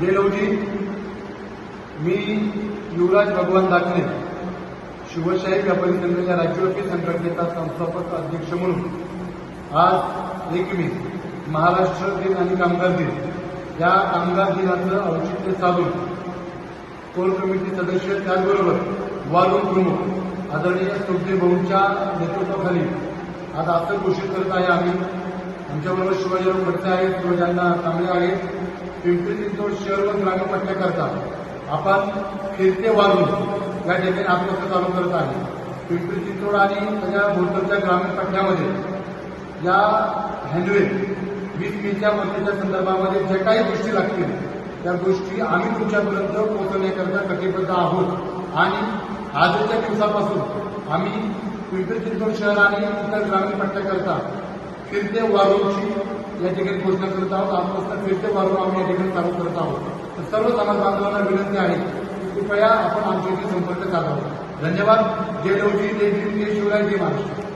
जय मी युवराज भगवान दाखले. शिवशाही व्यापारी संघाच्या राज्यव्यापी संघटनेचा संस्थापक अध्यक्ष म्हणून. आज एक मे महाराष्ट्र दिन आणि कामगार दिन. या कामगार दिनाचं औचित्य साधून कोर कमिटी सदस्य त्याचबरोबर वारून प्रमुख आदरणीय सुखदेव भाऊंच्या नेतृत्वाखाली आज असं घोषित करत आहे आम्ही. आमच्याबरोबर शिवाजीराव खडसे आहेत शिवजांना कांबळे आहेत. पिंपरी शहर व ग्रामीण पट्ट्याकरता आपण फिरते वारून या ठिकाणी आत्महत्या चालू करत आहे. पिंपरी चिंचवड आणि त्याच्या भोवतालच्या ग्रामीण पट्ट्यामध्ये या हँडवेल वीस बिलच्या मर्यादेच्या संदर्भामध्ये ज्या काही गोष्टी लागतील त्या गोष्टी आम्ही तुमच्यापर्यंत पोहोचवण्याकरता कटिबद्ध आहोत. आणि आजच्या दिवसापासून आम्ही पिंपरी चिंचवड शहर आणि इतर ग्रामीण पट्ट्याकरता फिरते वारूची या ठिकाणी घोषणा करत आहोत. आजपासून फिरते मार्ग आम्ही या ठिकाणी चालू करत आहोत. तर सर्व समाज बांधवांना विनंती आहे कृपया आपण आमच्या संपर्क साधावा. धन्यवाद. जय लवजी जय भीम. जय शिवराय. जय महाराष्ट्र.